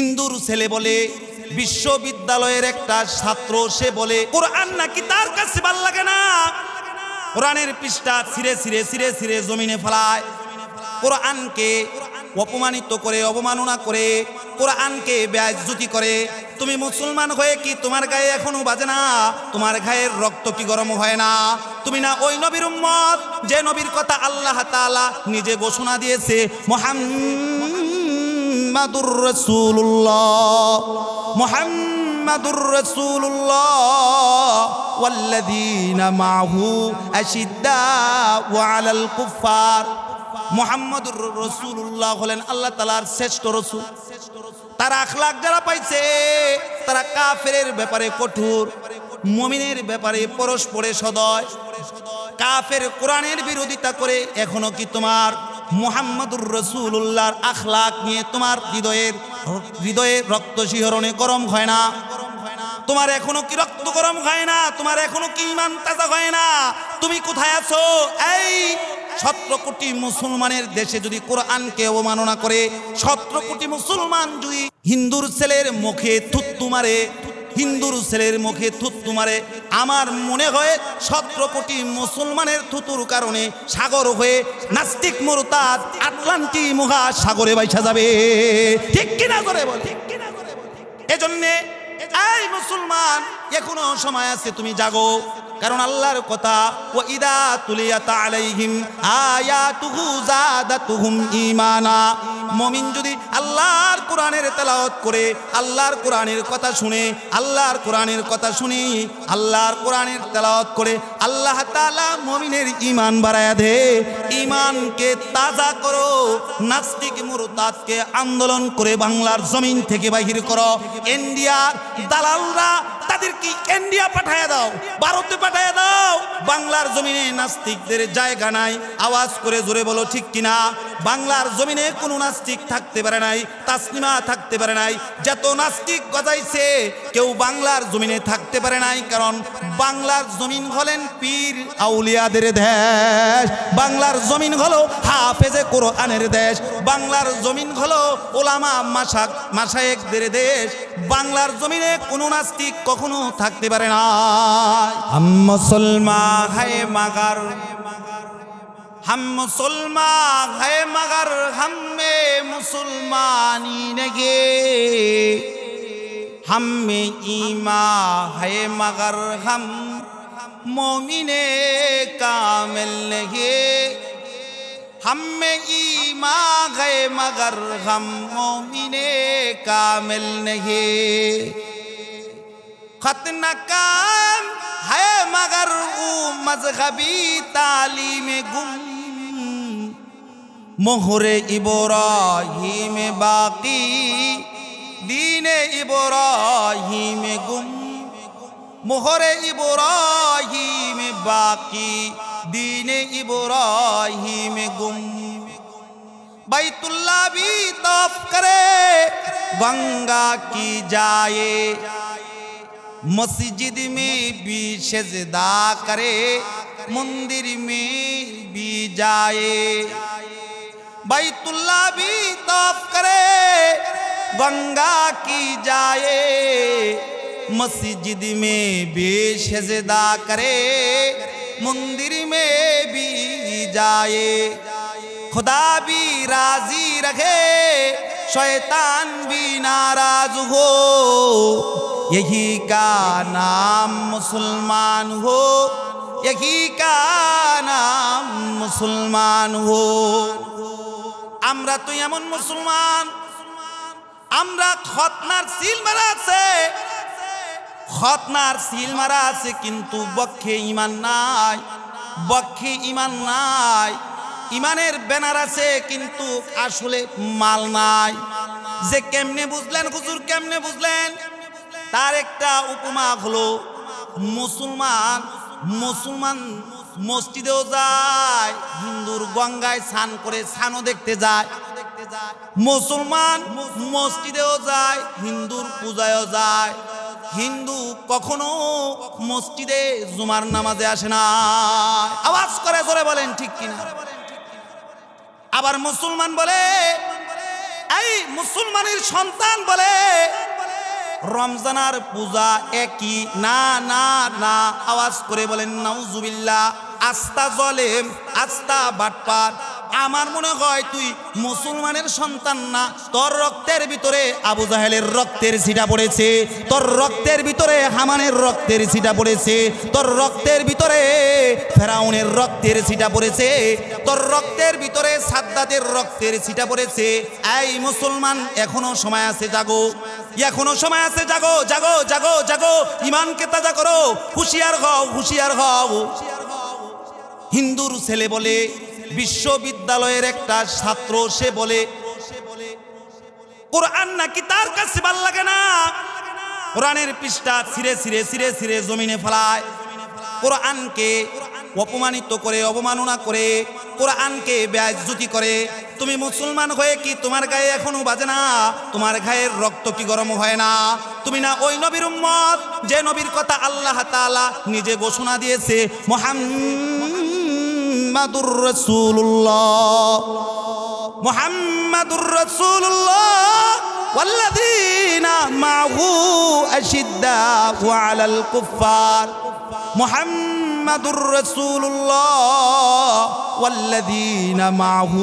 হিন্দুর ছেলে বলে, বিশ্ববিদ্যালয়ের একটা ছাত্র সে বলে, কোরআন নাকি তার কাছে ভালো লাগে না? কোরআনের পৃষ্ঠা ছিঁড়ে ছিঁড়ে ছিঁড়ে ছিঁড়ে জমিনে ফেলায়। কোরআনকে অপমানিত করে, অবমাননা করে, কোরআনকে ব্যাজ্যুতি করে। তুমি মুসলমান হয়ে কি তোমার গায়ে এখনও বাজে না? তোমার গায়ের রক্ত কি গরম হয় না? তুমি না ওই নবীর উম্মত যে নবীর কথা আল্লাহ তাআলা নিজে ঘোষণা দিয়েছে মোহাম্মদুর রাসূলুল্লাহ মোহাম্মদুর রাসূলুল্লাহ والذين معه أشداء على الكفار মোহাম্মদুর রসুল্লাহ হলেন আল্লাহ তালার শ্রেষ্ঠ রসুল তারা আখলাক যারা পাইছে তারা কাফের ব্যাপারে কঠোর মমিনের ব্যাপারে পরস্পরে সদয় কাফের কোরআনের বিরোধিতা করে এখনো কি তোমার মোহাম্মদুর রসুল্লাহর আখলাক নিয়ে তোমার হৃদয়ের হৃদয়ের রক্ত শিহরণে গরম হয় না। তোমার এখনও কি রক্ত গরম হয় না? তোমার এখনও কি ইমান তাজা হয় না? তুমি কোথায় আছো? এই সতেরো কোটি মুসলমানের দেশে যদি কোরআনকে অবমাননা করে, সতেরো কোটি মুসলমান যদি হিন্দুর ছেলের মুখে থুত্তু মারে হিন্দুর ছেলের মুখে থুত্তু মারে। আমার মনে হয় সতেরো কোটি মুসলমানের থুতুর কারণে সাগর হয়ে নাস্তিক মুরতাদ আটলান্টি মহা সাগরে বাইসা যাবে। ঠিক কিনা করে বল, ঠিক কিনা করে এজন্যে এই মুসলমান, এখনও সময় আছে তুমি জাগো। কারণ আল্লাহর কথা ও ইদা তুলিয়াত আলাইহিম আয়াতুহু জাদাতুহুম ঈমানা। মুমিন যদি আল্লাহর কোরআনের তেলাওয়াত করে, আল্লাহর কোরআনের কথা শুনে, আল্লাহর কোরআনের কথা শুনি, আল্লাহর কোরআনের তেলাওয়াত করে, আল্লাহ তাআলা মমিনের ঈমান বাড়ায়া দে। ঈমানকে তাজা করো, নাস্তিক মুরতাদকে আন্দোলন করে বাংলার জমিন থেকে বাহির করো। ইন্ডিয়ার দালালরা তাদেরকে ইন্ডিয়া পাঠায় দাও, ভারতে পাঠায় দাও। বাংলার জমিনে নাস্তিকদের জায়গা নাই। আওয়াজ করে জোরে বলো, ঠিক কিনা? বাংলার জমিনে কোনো নাস্তিক থাকতে পারে নাই তাসলিমা থাকতে পারে নাই, যত নাস্তিক গজাইছে, কেউ বাংলার জমিনে থাকতে পারে নাই, কারণ বাংলার জমিন হলেন পীর আউলিয়াদের দেশ। বাংলার জমিন হলো হাফেজে কোরআনের দেশ। বাংলার জমিন হলো ওলামা মাসাক মাসায়েকদের দেশ। বাংলার জমিনে কোনো নাস্তিক কখনো থাকতে পারে না হাম মুসলমান, হায় মাগার। ہم مسلمان ہے مگر ہم میں مسلمانی نگے ہم میں ایمان ہے مگر ہم مومن کامل نگے ہم میں ایمان ہے مگر ہم مومن کامل نہیں ختم کام ہے مگر وہ مذہبی تعلیم گم মোহরে ইবরাহিম বাকি দিনে ইবরাহিম গুম। মোহরে ইবরাহিম বাকি দিনে ইবরাহিম গুম। বাইতুল্লাহ বি তফ করে বঙ্গা কি যায়? মসজিদ মে বি সেজদা করে, মন্দির মে বি যায়। بیت اللہ بھی طاف کرے بنگا کی جائے، مسجد میں بھی شزدہ کرے، مندر میں بھی جائے۔ خدا بھی راضی رکھے شیطان بھی ناراض ہو۔ یہی کا نام مسلمان ہو، یہی کا نام مسلمان ہو۔ আমরা তো এমন মুসলমান। আমরা খতনার সিল মারা আছে। খতনার সিল মারা আছে কিন্তু বক্ষে ইমান নাই। বক্ষে ইমান নাই। ইমানের ব্যানার আছে কিন্তু আসলে মাল নাই। যে কেমনে বুঝলেন হুজুর, কেমনে বুঝলেন? তার একটা উপমা হলো, মুসলমান মুসলমান মসজিদেও যায়, হিন্দুর গঙ্গায় স্নান করে স্নানও দেখতে যায়। মুসলমান মসজিদেও যায়, হিন্দুর পূজায়ও যায়। হিন্দু কখনো মসজিদে জুমার নামাজে আসে না। আওয়াজ করে জোরে বলেন ঠিক কিনা? আবার মুসলমান বলে, এই মুসলমানের সন্তান বলে রমজানার পূজা একই। না না না, আওয়াজ করে বলেন, নাউজুবিল্লাহ। আস্তা জলেম, আস্তা বাটপার। আমার মনে হয় তুই মুসলমানের সন্তান না, তোর রক্তের ভিতরে আবু জাহেলের রক্তের ছিটা পড়েছে, তোর রক্তের ভিতরে হামানের রক্তের ছিটা পড়েছে, তোর রক্তের ভিতরে ফেরাউনের রক্তের ছিটা পড়েছে, তোর রক্তের ভিতরে সাদ্দাতের রক্তের ছিটা পড়েছে। এই মুসলমান, এখনও সময় আছে জাগো, এখনও সময় আছে জাগো জাগো জাগো জাগো, ইমানকে তাজা করো, হুঁশিয়ার হও হুঁশিয়ার হও। হিন্দুর ছেলে বলে, বিশ্ববিদ্যালয়ের একটা ছাত্র সে বলে, কোরআন নাকি তার কাছে ভালো লাগে না? কোরআনের পৃষ্ঠা ছিঁড়ে ছিঁড়ে ছিঁড়ে ছিঁড়ে জমিনে ফেলায়। কোরআনকে অপমানিত করে, অবমাননা করে, কোরআনকে ব্যাজ্যুতি করে। তুমি মুসলমান হয়ে কি তোমার গায়ে এখনও বাজে না? তোমার গায়ের রক্ত কি গরম হয় না? তুমি না ওই নবীর উম্মত যে নবীর কথা আল্লাহ তাআলা নিজে ঘোষণা দিয়েছে মোহাম্মদুর রাসূলুল্লাহ মোহাম্মদুর রাসূলুল্লাহ والذين معه أشداء على الكفار محمد رسول الله والذين معه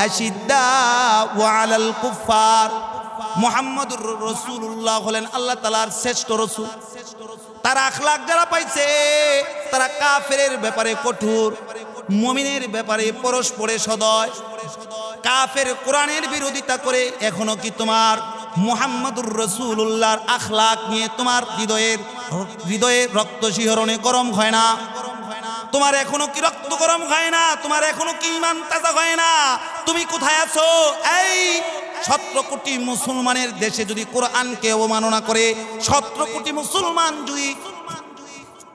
أشداء على الكفار محمد رسول الله হলেন আল্লাহ তাআলার শ্রেষ্ঠ রসুল তারা আখলাক যারা পাইছে তারা কাফেরের ব্যাপারে কঠোর মুমিনের ব্যাপারে পরস্পরে সদয়। কাফের কোরআনের বিরোধিতা করে এখনও কি তোমার মুহাম্মদুর রসুল্লাহর আখলাক নিয়ে তোমার হৃদয়ের হৃদয়ের রক্ত শিহরণে গরম হয় না? তোমার এখনও কি রক্ত গরম হয় না? তোমার এখনও কি ইমান তাজা হয় না? তুমি কোথায় আছো? এই সতেরো কোটি মুসলমানের দেশে যদি কোরআনকে অবমাননা করে, সতেরো কোটি মুসলমান যদি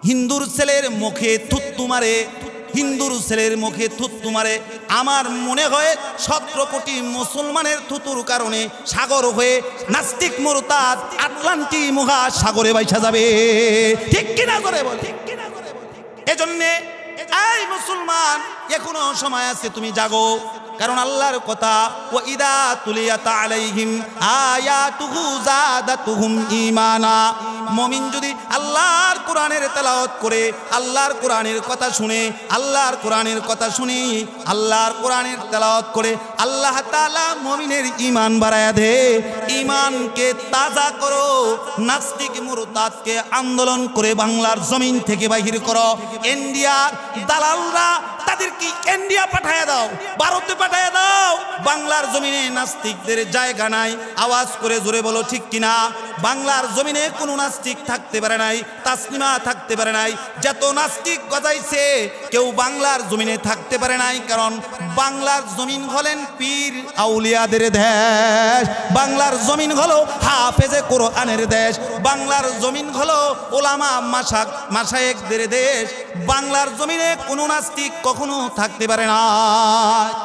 হিন্দুর ছেলের মুখে থুত্তু মারে হিন্দুর ছেলের মুখে থুত্তু মারে। আমার মনে হয় সতেরো কোটি মুসলমানের থুতুর কারণে সাগর হয়ে নাস্তিক মোরতাদ আটলান্টি মহা সাগরে বাইসা যাবে। ঠিক কিনা করে বল? ঠিক কিনা করে এজন্যে এই মুসলমান, এখনও সময় আছে তুমি জাগো। কারণ আল্লাহর কথা ও ইদা তুলিয়াত আলাইহিম আয়াতুহু জাদাতুহুম ঈমানা। মুমিন যদি আল্লাহর কোরআনের তেলাওয়াত করে, আল্লাহর কোরআনের কথা শুনে, আল্লাহর কোরআনের কথা শুনি, আল্লাহর কোরআনের তেলাওয়াত করে, আল্লাহ তালা মমিনের ঈমান বাড়ায় দে। ঈমানকে তাজা করো, নাস্তিক মুরতাদকে আন্দোলন করে বাংলার জমিন থেকে বাহির করো। ইন্ডিয়ার দালালরা তাদেরকে ইন্ডিয়া পাঠায় দাও, ভারতে পাঠায় দাও। বাংলার জমিনে নাস্তিকদের জায়গা নাই, আওয়াজ করে জোরে বলো, ঠিক কিনা? বাংলার জমিনে কোনো নাস্তিক থাকতে পারে নাই, তাসলিমা থাকতে পারে নাই, যত নাস্তিক গজাইছে, কেউ বাংলার জমিনে থাকতে পারে নাই, কারণ বাংলার জমিন হলেন পীর আউলিয়াদের দেশ। বাংলার জমিন হলো হাফেজে কোরআনের দেশ। বাংলার জমিন হলো ওলামা মাসাক মাসায়েকদের দেশ। বাংলার জমিনে কোনো নাস্তিক কখনো থাকতে পারে না